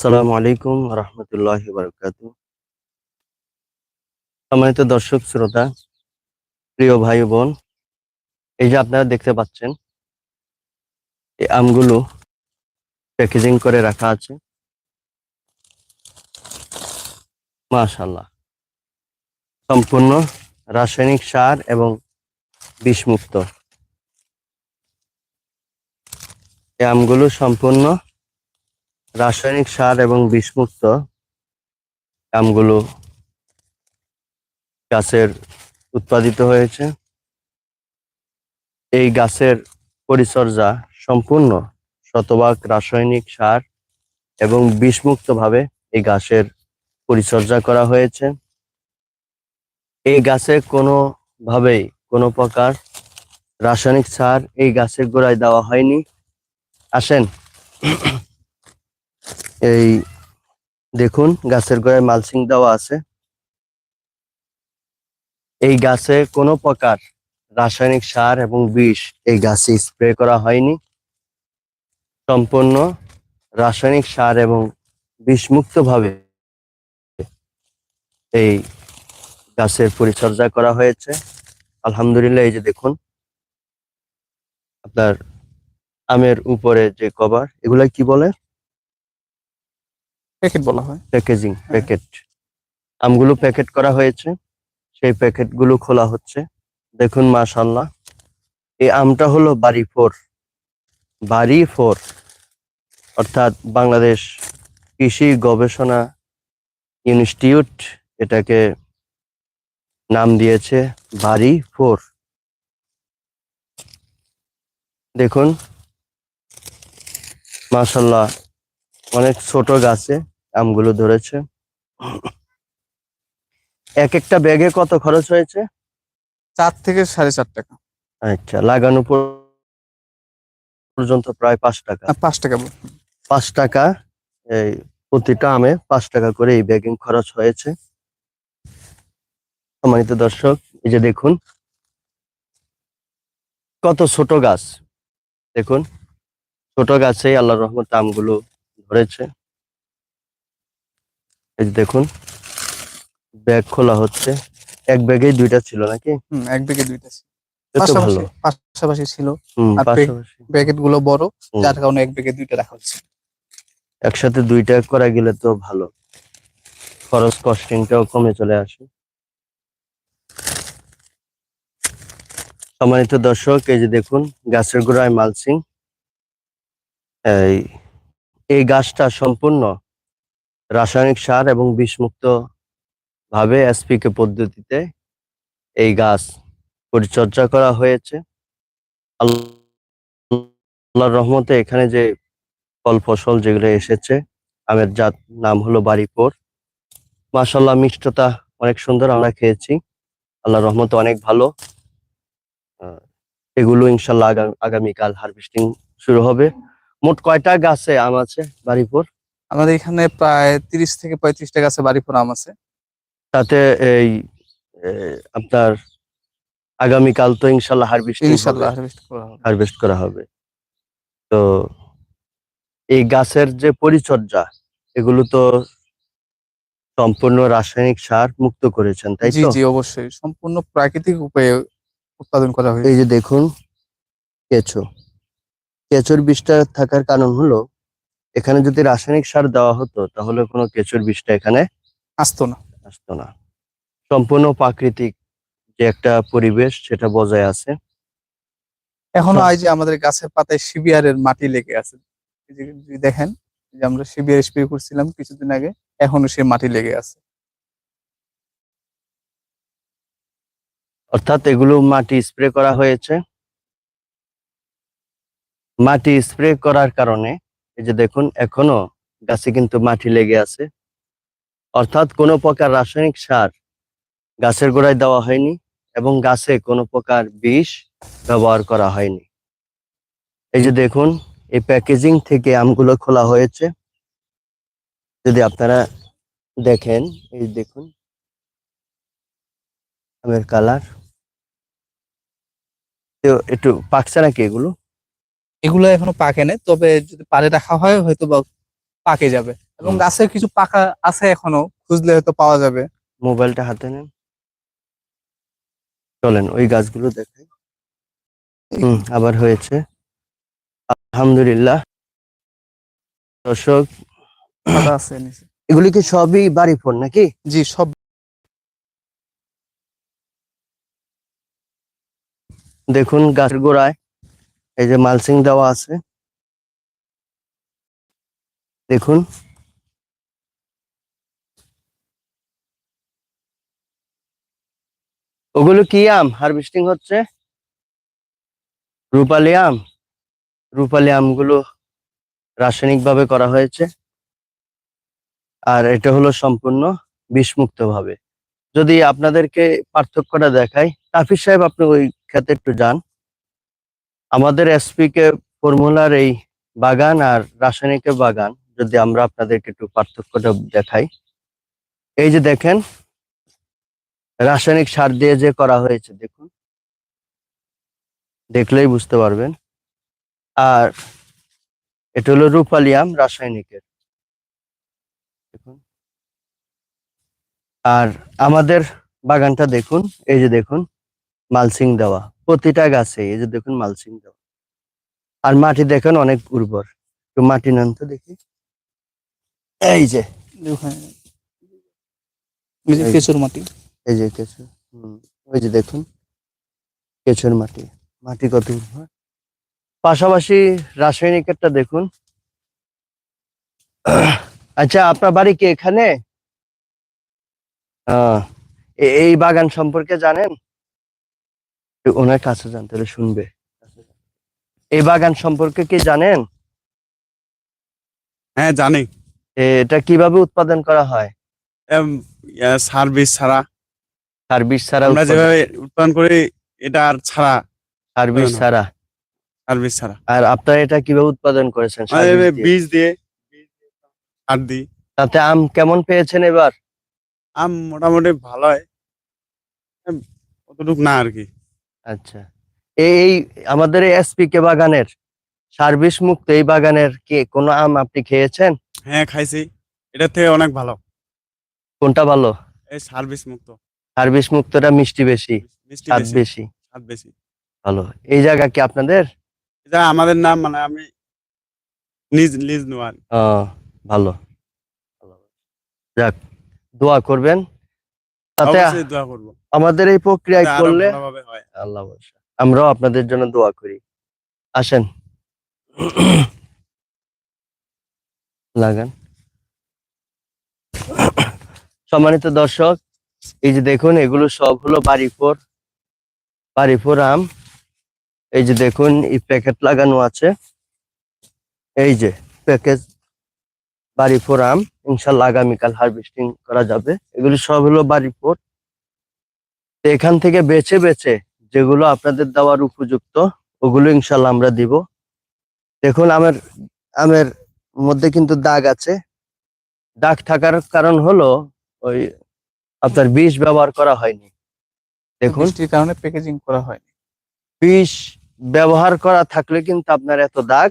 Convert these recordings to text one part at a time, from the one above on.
আসসালামু আলাইকুম রহমতুল্লাহ বারকাত। সম্মানিত দর্শক, শ্রোতা, প্রিয় ভাই বোন, এই যে আপনারা দেখতে পাচ্ছেন, এই আমগুলো প্যাকেজিং করে রাখা আছে। মাশাল্লাহ সম্পূর্ণ রাসায়নিক সার এবং বিষমুক্ত। এই আমগুলো সম্পূর্ণ রাসায়নিক সার এবং বিষমুক্ত আমগুলো গাছের উৎপাদিত হয়েছে। এই গাছের পরিচর্যা সম্পূর্ণ শতভাগ রাসায়নিক সার এবং বিষমুক্ত ভাবে এই গাছের পরিচর্যা করা হয়েছে। এই গাছে কোনো ভাবেই কোনো প্রকার রাসায়নিক সার এই গাছের গোড়ায় দেওয়া হয়নি। আসেন এই দেখুন, গাছের গোড়ায় মালচিং দেওয়া আছে। এই গাছে কোনো প্রকার রাসায়নিক সার এবং বিষ এই গাছে স্প্রে করা হয়নি। সম্পূর্ণ রাসায়নিক সার এবং বিষমুক্ত ভাবে এই গাছের পরিচর্যা করা হয়েছে। আলহামদুলিল্লাহ, এই যে দেখুন, আপনার আমের উপরে যে কভার, এগুলা কি বলে? প্যাকেট বলা হয়। প্যাকেজিং হ্যাঁ। প্যাকেট। আমগুলো প্যাকেট করা হয়েছে। সেই প্যাকেটগুলো খোলা হচ্ছে। দেখুন মাশাল্লাহ এই আমটা হলো বাড়ি ফোর। বাড়ি ফোর। অর্থাৎ বাংলাদেশ কৃষি গবেষণা ইনস্টিটিউট এটাকে নাম দিয়েছে বাড়ি ফোর। দেখুন মাশাল্লাহ অনেক ছোট গাছে আমগুলো ধরেছে। এক একটা ব্যাগে কত খরচ হয়েছে? চার থেকে সাড়ে চার টাকা। আচ্ছা লাগানো পর্যন্ত প্রায় পাঁচ টাকা। পাঁচ টাকা। পাঁচ টাকা এই প্রতিটা আমে পাঁচ টাকা করে এই ব্যাগিং খরচ হয়েছে। সম্মানিত দর্শক এই যে দেখুন কত ছোট গাছ। দেখুন ছোট গাছেই আল্লাহ রহমত আমগুলো ধরেছে। এই যে দেখুন ব্যাগ খোলা হচ্ছে। এক ব্যাগেই দুইটা ছিল নাকি? হুম, এক ব্যাগে দুইটা ছিল। পাশাপাশি ছিল। আর প্যাকেটগুলো বড় যার কারণে এক ব্যাগে দুইটা রাখা হচ্ছে একসাথে দুইটা করা গেলে তো ভালো। খরচ কস্টিংটাও কমে চলে আসে। সম্মানিত দর্শক এই যে দেখুন গাছের গোড়ায় মালসিং এই এই গাছটা সম্পূর্ণ রাসায়নিক সার এবং বিষমুক্ত ভাবে এসপিকে পদ্ধতিতে এই গাছ পরিচর্যা করা হয়েছে। আল্লাহর রহমতে এখানে যে ফল ফসল যেগুলো এসেছে, আমের জাত নাম হলো বাড়িপুর। মাশাল্লাহ মিষ্টতা অনেক সুন্দর আমরা খেয়েছি। আল্লাহ রহমতে অনেক ভালো। এগুলো ইনশাল্লাহ আগামী আগামীকাল হারভেস্টিং শুরু হবে। মোট কয়টা গাছে আম আছে বাড়িপুর? আমাদের এখানে প্রায় তিরিশ থেকে পঁয়ত্রিশটা গাছে বাড়ি ফোরাম আছে। তাতে এই আপনার আগামীকাল তো ইনশাল্লাহ হারভেস্টিং ইনশাল্লাহ harvest করা হবে। হারভেস্ট করা হবে। তো এই গাছের যে পরিচর্যা এগুলো তো সম্পূর্ণ রাসায়নিক সার মুক্ত করেছেন তাই জি জি অবশ্যই। সম্পূর্ণ প্রাকৃতিক উপায়ে উৎপাদন করা হয়েছে। এই যে দেখুন কেঁচো। কেঁচোর বিষটা থাকার কারণ হলো এখানে যদি রাসায়নিক সার দেওয়া হতো তাহলে কোনো কেঁচোর বিষটা এখানে আসতো না। আসতো না। সম্পূর্ণ প্রাকৃতিক যে একটা পরিবেশ সেটা বজায় আছে। এখনও। এই যে আমাদের গাছের পাতায় শিবিয়ারের মাটি লেগে আছে। যদি দেখেন যে আমরা শিবিয়ার স্প্রে করছিলাম কিছুদিন আগে এখনও সে মাটি লেগে আছে। অর্থাৎ এগুলো মাটি স্প্রে করা হয়েছে। মাটি স্প্রে করার কারণে এই যে দেখুন, এখনও গাছে কিন্তু মাটি লেগে আছে। অর্থাৎ কোনো প্রকার রাসায়নিক সার গাছের গোড়ায় দেওয়া হয়নি এবং গাছে কোনো প্রকার বিষ ব্যবহার করা হয়নি। এই যে দেখুন, এই প্যাকেজিং থেকে আমগুলো খোলা হয়েছে। যদি আপনারা দেখেন, এই দেখুন, আমের কালার। তো একটু পাকছে নাকি এগুলো? এগুলো এখনও পাকে নাই তবে যদি পারে রাখা হয় হয়তো বা পাকে যাবে। এবং গাছের কিছু পাকা আছে এখনও খুঁজলে হয়তো পাওয়া যাবে। মোবাইলটা হাতে নেন। চলেন ওই গাছগুলো দেখাই। হুম আবার হয়েছে। আলহামদুলিল্লাহ। দর্শক আছে এগুলি কি সবই বাড়ি ফোন নাকি? জি সব দেখুন গাছের গোড়ায় এই যে মালসিং দেওয়া আছে। দেখুন। ওগুলো কি আম? হারভেস্টিং হচ্ছে? রূপালি আম। রূপালি আমগুলো রাসায়নিক ভাবে করা হয়েছে। আর এটা হলো সম্পূর্ণ বিষমুক্ত ভাবে যদি আপনাদেরকে পার্থক্যটা দেখাই, তাফির সাহেব, আপনি ওই ক্ষেত্রে একটু যান। আমাদের এসপি কে ফর্মুলার এই বাগান আর রাসায়নিকের বাগান, যদি আমরা আপনাদেরকে একটু পার্থক্যটা দেখাই। এই যে দেখেন, রাসায়নিক সার দিয়ে যে করা হয়েছে, দেখুন। দেখলেই বুঝতে পারবেন। আর এটা হলো রূপালিয়াম রাসায়নিকের। দেখুন। আর আমাদের বাগানটা দেখুন, এই যে দেখুন, মালসিং দেওয়া। প্রতিটা গাছে এই যে দেখুন মালসিং দেওয়া। আর মাটি দেখেন অনেক উর্বর। একটু মাটি নেন তো দেখি। এই যে। কেঁচুর মাটি। এই যে কেঁচো হুম ওই যে দেখুন। কেঁচোর মাটি। মাটি কত উর্বর। পাশাপাশি রাসায়নিকেরটা দেখুন। আচ্ছা আপনার বাড়ি কি এখানে? আহ, এই বাগান সম্পর্কে জানেন? ওনার কাছে জানতে হলে শুনবে। এই বাগান সম্পর্কে কি জানেন? হ্যাঁ জানি। এটা কীভাবে উৎপাদন করা হয়? সার্ভিস ছাড়া। সার্ভিস ছাড়া আমরা যেভাবে উৎপাদন করি এটা আর ছাড়া। সার্ভিস না। ছাড়া? সার্ভিস ছাড়া। আর আপনারা এটা কীভাবে উৎপাদন করেছেন? বীজ দিয়ে সার দিই। তাতে আম কেমন পেয়েছেন এবার? আম মোটামুটি ভালো হয়। অতটুকু না আর কি। আচ্ছা। এই আমাদের এই এসপি কে বাগানের সার্ভিস মুক্ত এই বাগানের কি কোনো আম আপনি খেয়েছেন? হ্যাঁ খাইছি। এটার থেকে অনেক ভালো। কোনটা ভালো? এই সার্ভিস মুক্ত। সার্ভিস মুক্তটা মিষ্টি বেশি স্বাদ বেশি। স্বাদ বেশি। ভালো। এই জায়গা কি আপনাদের? এটা আমাদের নাম মানে আমি নিজ ও ভালো। ভালো। যাক দোয়া করবেন। তাতে দোয়া করব। আমাদের এই প্রক্রিয়ায় করলে আল্লাহ। আমরাও আপনাদের জন্য দোয়া করি। আসেন। লাগান। সম্মানিত দর্শক এই যে দেখুন এগুলো সব হলো বাড়িপুর বাড়িপুর আম। এই যে দেখুন এই প্যাকেট লাগানো আছে। এই যে প্যাকেজ বাড়িপুর আম। ইনশাল্লাহ আগামীকাল হারভেস্টিং করা যাবে। এগুলো সব হলো বাড়িপুর তো এখান থেকে বেছে বেছে যেগুলো আপনাদের দেওয়ার উপযুক্ত ওগুলো ইনশাল্লাহ আমরা দিব। দেখুন আমের আমের মধ্যে কিন্তু দাগ আছে। দাগ থাকার কারণ হলো ওই আপনার বিষ ব্যবহার করা হয়নি। দেখুন। কারণে প্যাকেজিং করা হয়নি। বিষ ব্যবহার করা থাকলে কিন্তু আপনার এত দাগ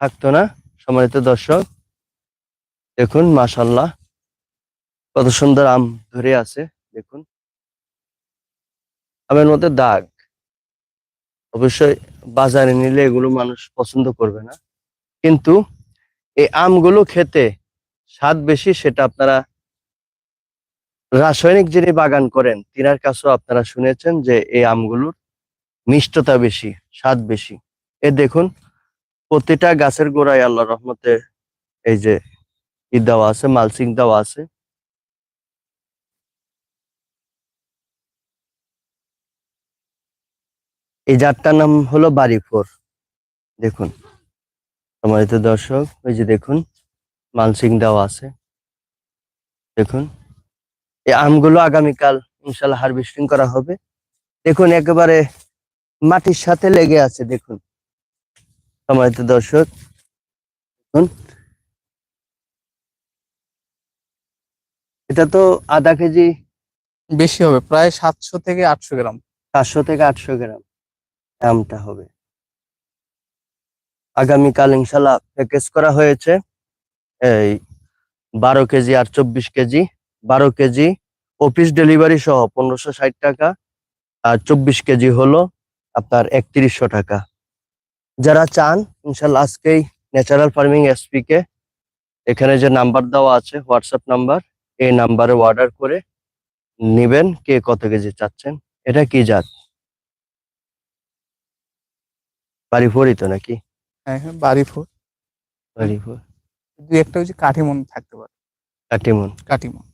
থাকতো না সম্মানিত দর্শক। দেখুন মাশাল্লাহ কত সুন্দর আম ধরে আছে। দেখুন। আমের মধ্যে দাগ। অবশ্যই বাজারে নিলে এগুলো মানুষ পছন্দ করবে না। কিন্তু এই আমগুলো খেতে স্বাদ বেশি সেটা আপনারা রাসায়নিক যিনি বাগান করেন, তিনার কাছেও আপনারা শুনেছেন যে এই আমগুলোর মিষ্টতা বেশি, স্বাদ বেশি। এ দেখুন, প্রতিটা গাছের গোড়ায় আল্লাহ রহমতে এই যে ই দেওয়া আছে মালসিং দেওয়া আছে। এই জাতটার নাম হলো বাড়িফোর দেখুন। সম্মানিত দর্শক ওই যে দেখুন মালসিং দেওয়া আছে। দেখুন। এই আমগুলো আগামীকাল ইনশাল্লাহ হারভেস্টিং করা হবে। দেখুন একেবারে মাটির সাথে লেগে আছে দেখুন। সম্মানিত দর্শক দেখুন। এটা তো আধা কেজি বেশি হবে প্রায় সাতশো থেকে আটশো গ্রাম। চারশো থেকে আটশো গ্রাম। আমটা হবে। আগামীকাল ইনশাল্লাহ প্যাকেজ করা হয়েছে এই বারো কেজি আর চব্বিশ কেজি। বারো কেজি অফিস ডেলিভারি সহ পনেরোশো ষাট টাকা আর চব্বিশ কেজি হলো আপনার একত্রিশশো টাকা। যারা চান ইনশাল্লাহ আজকেই ন্যাচারাল ফার্মিং এসপি কে এখানে যে নাম্বার দেওয়া আছে, হোয়াটসঅ্যাপ নাম্বার, এই নাম্বারে অর্ডার করে নিবেন কে কত কেজি চাচ্ছেন। এটা কি জাত? বাড়িফড়ই তো নাকি? হ্যাঁ হ্যাঁ বাড়ি ফোর বাড়িফড় দুই একটা হচ্ছে কাঠিমন থাকতে পারে। কাটিমন কাটিমন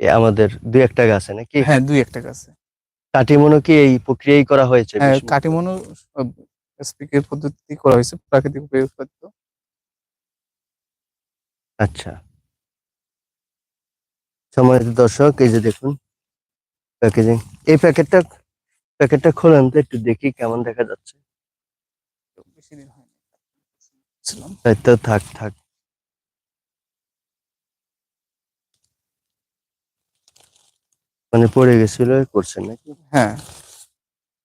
এ আমাদের দুই একটা গাছে নাকি? হ্যাঁ দুই একটা গাছে। কাটিমনও কি এই প্রক্রিয়াই করা হয়েছে হ্যাঁ? কাটিমনও স্পিকের পদ্ধতি করা হয়েছে প্রাকৃতিক উপায়ে উৎপাদিত আচ্ছা। সম্মানিত দর্শক এই যে দেখুন প্যাকেজিং এই প্যাকেটটা প্যাকেটটা খোলেন তো একটু দেখি কেমন দেখা যাচ্ছে। বেশি দিন হয়নি তো থাক থাক। মানে পড়ে গেছিল করছেন নাকি? হ্যাঁ।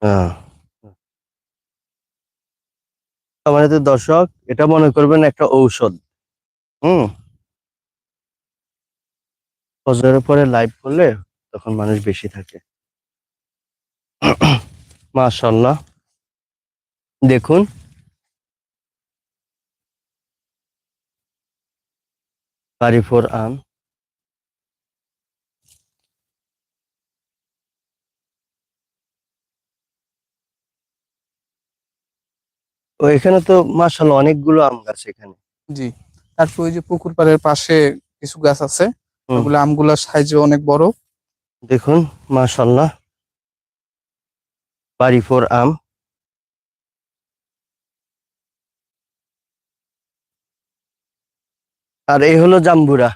হ্যাঁ সম্মানিত দর্শক এটা মনে করবেন একটা ঔষধ। হুম? ফজরের পরে লাইভ করলে তখন মানুষ বেশি থাকে। মাশাল্লাহ দেখুন। বাড়ি ফোর আম ও এখানে তো মাশাল্লাহ অনেকগুলো আম গাছ এখানে। জি তারপর ওই যে পুকুর পাড়ের পাশে কিছু গাছ আছে। ওগুলো আমগুলোর সাইজে অনেক বড়। দেখুন মাশাল্লাহ বাড়ি ফোর আম। আর এই হলো জাম্বুরা।